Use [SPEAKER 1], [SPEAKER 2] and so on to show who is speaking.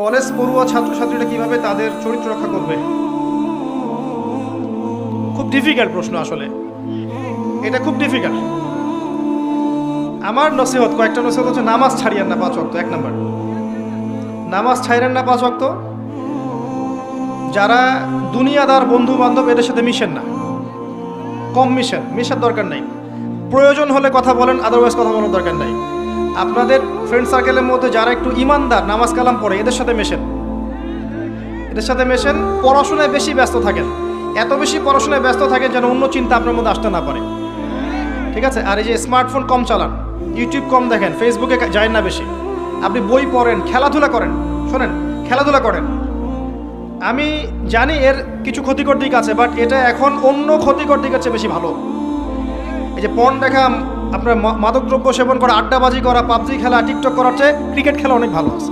[SPEAKER 1] College পড়ুয়া ছাত্রছাত্রীরা কীভাবে তাদের চরিত্র রক্ষা করবে? খুব ডিফিকাল্ট প্রশ্ন আসলে। এটা খুব ডিফিকাল্ট আমার নসিহত, কয়েকটা নসিহত হচ্ছে নামাজ ছাড়িয়েন না পাঁচ অক্ত এক নাম্বার। নামাজ ছাড়েন না পাঁচ অক্ত যারা দুনিয়াদার বন্ধু বান্ধব এদের সাথে মিশেন না। কম মিশেন, মিশার দরকার নাই। প্রয়োজন হলে কথা বলেন আদারওয়াইজ কথা বলার দরকার নাই। আপনাদের ফ্রেন্ড সার্কেলের মধ্যে যারা একটু ইমানদার, নামাজ কালাম পড়ে, এদের সাথে মেশেন। এদের সাথে মেশেন, পড়াশোনায় বেশি ব্যস্ত থাকেন। এত বেশি পড়াশোনায় ব্যস্ত থাকেন যেন অন্য চিন্তা আপনার মধ্যে আসতে না পারে। ঠিক আছে? আর এই যে স্মার্টফোন কম চালান ইউটিউব কম দেখেন ফেসবুকে যায় না বেশি। আপনি বই পড়েন, খেলাধুলা করেন। শোনেন, খেলাধুলা করেন। আমি জানি এর কিছু ক্ষতিকর দিক আছে বাট এটা এখন অন্য ক্ষতিকর দিক আছে বেশি ভালো। এই যে পণ দেখা, আপনার মাদকদ্রব্য সেবন করা, আড্ডাবাজি করা, পাবজি খেলা, টিকটক করার চেয়ে ক্রিকেট খেলা অনেক ভালো আছে।